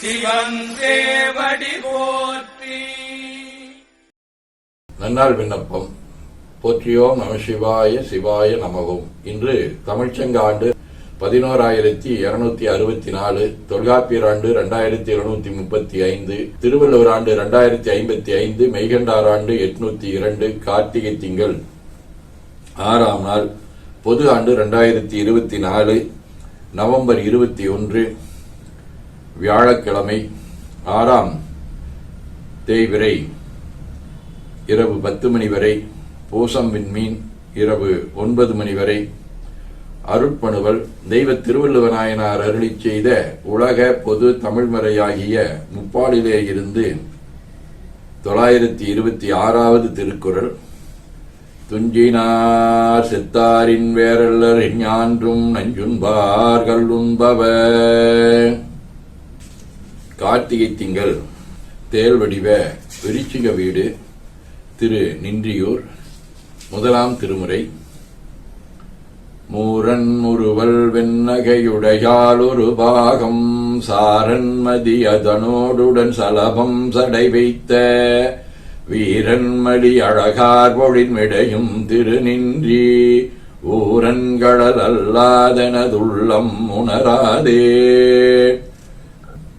சிவன் போற்றி. நன்னாள் விண்ணப்பம். போற்றியோம் நம சிவாய சிவாய நமவும் இன்று தமிழ்ச்சங்க ஆண்டு பதினோராயிரத்தி இருநூத்தி அறுபத்தி நாலு தொல்காப்பியர் ஆண்டு இரண்டாயிரத்தி இருநூத்தி முப்பத்தி ஐந்து திருவள்ளுவர் ஆண்டு இரண்டாயிரத்தி ஐம்பத்தி ஐந்து மெய்கண்டார் ஆண்டு எட்நூத்தி இரண்டு கார்த்திகை திங்கள் ஆறாம் நாள் பொது ஆண்டு இரண்டாயிரத்தி இருபத்தி நாலு நவம்பர் இருபத்தி ஒன்று வியாழக்கிழமை ஆறாம் தேய்விரை இரவு பத்து மணி வரை பூசம் விண்மீன் இரவு ஒன்பது மணி வரை. அருட்பணுவல் தெய்வ திருவள்ளுவநாயனார் அருளி அருளிச் செய்த உலக பொது தமிழ்மறையாகிய முப்பாலிலே இருந்து தொள்ளாயிரத்தி இருபத்தி ஆறாவது திருக்குறள். துஞ்சினார் செத்தாரின் வேரல்லர் ஞான்றும் நஞ்சுண்பார் உண்பவர். கார்த்திகை திங்கள் தேல் வடிவ விருச்சிக வீடு திரு நின்றியூர் முதலாம் திருமுறை. மூரன் முருவல் வெண்ணகையுடையால் ஒரு பாகம் சாரன்மதி அதனோடுடன் சலபம் சடை வைத்த. வீரன்மடி அழகார் பொழின்மிடையும் திருநின்றி ஊரன்கடல் அல்லாதனதுள்ளம் உணராதே.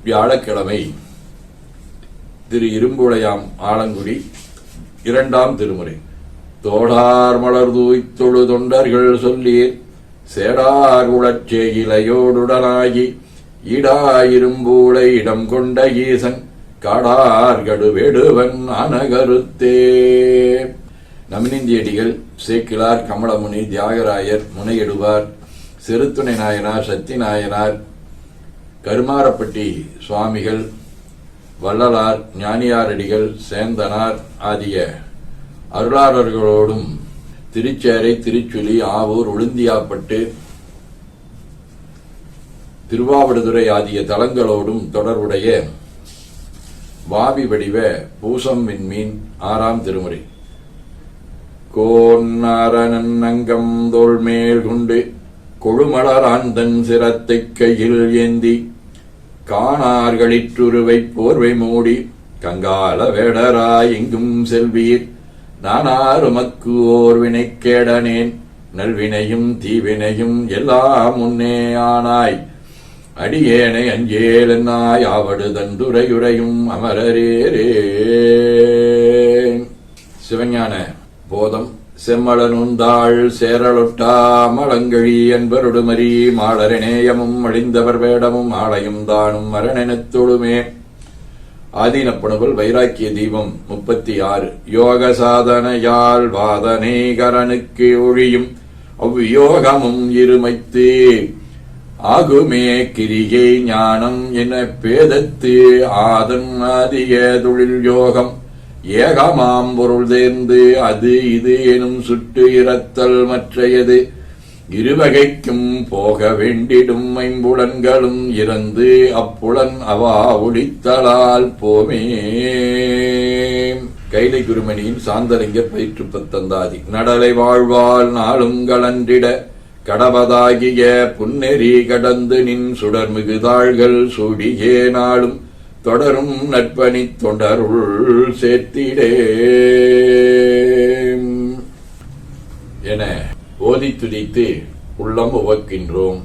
வியாழக்கிழமை திரு இரும்புளையாம் ஆலங்குடி இரண்டாம் திருமுறை. தோடார் மலர் தூய்த்தொழு தொண்டர்கள் சொல்லீர் சேடார் உளச்சே இலையோடுடனாகி ஈடாயிரும்பூளை இடம் கொண்ட ஈசன் காடார் கடுவெடுவன் அனகருத்தே. நமினிந்தியடிகள் சேக்கிலார் கமலமுனி தியாகராயர் முனையிடுவார் சிறுத்துணை நாயனார் சத்தி நாயனார் கருமாரப்பட்டி சுவாமிகள் வள்ளலார் ஞானியாரடிகள் சேந்தனார் ஆகிய அருளாளர்களோடும் திருச்சேரை திருச்சுழி ஆவூர் உளுந்தியாப்பட்டு திருவாவடுதுறை ஆகிய தலங்களோடும் தொடர்புடைய வாவி வடிவ பூசம் விண்மீன் ஆறாம் திருமுறை. கோன்னாரனன் தோல்மேல் குண்டு. கொழுமலராந்தன் சிரத்தைக் கையில் ஏந்தி காணார்களிற்றுருவை போர்வை மூடி கங்கால வேடராய் எங்கும் செல்வீர் நானாருமக்கு ஓர் வினைக்கேடனேன் நல்வினையும் தீவினையும் எல்லாம் முன்னே ஆனாய் அடியேனை அஞ்சேலன்னாய் ஆவடு தண்டுரையுரையும் அமரரேரே சிவஞான போதம். செம்மளனுந்தாள் சேரலொட்டா மலங்கழி என்பருடுமரி மாளரநேயமும் அழிந்தவர் வேடமும் ஆளையும் தானும் மரணெனத் தொழுமே. ஆதீனப்பணுவல் வைராக்கிய தீபம் முப்பத்தி ஆறு யோக சாதனையால் வாதனைகரனுக்கு ஒழியும். அவ்வியோகமும் இருமைத்து ஆகுமே கிரிகை ஞானம் என பேதத்து ஆதன் ஆதிய தொழில் யோகம். ஏகமாம் பொருள் தேர்ந்து அது இது எனும் சுட்டு இரத்தல் மற்றையது. இருவகைக்கும் போக வேண்டிடும் ஐம்புலன்களும் இறந்து அப்புலன் அவா ஒளித்தலால் போமே. கைலை குருமணியின் சாந்தலிங்க பயிற்று பத்தந்தாதி நடலை வாழ்வால் நாளும் கடவதாகிய புன்னெறி கடந்து நின் சுடர் மிகுதாள்கள் நாளும். தொடரும் நட்பணி தொண்டருள் சேர்த்திடே. என ஓதி துதித்து உள்ளம் உவக்கின்றோம்.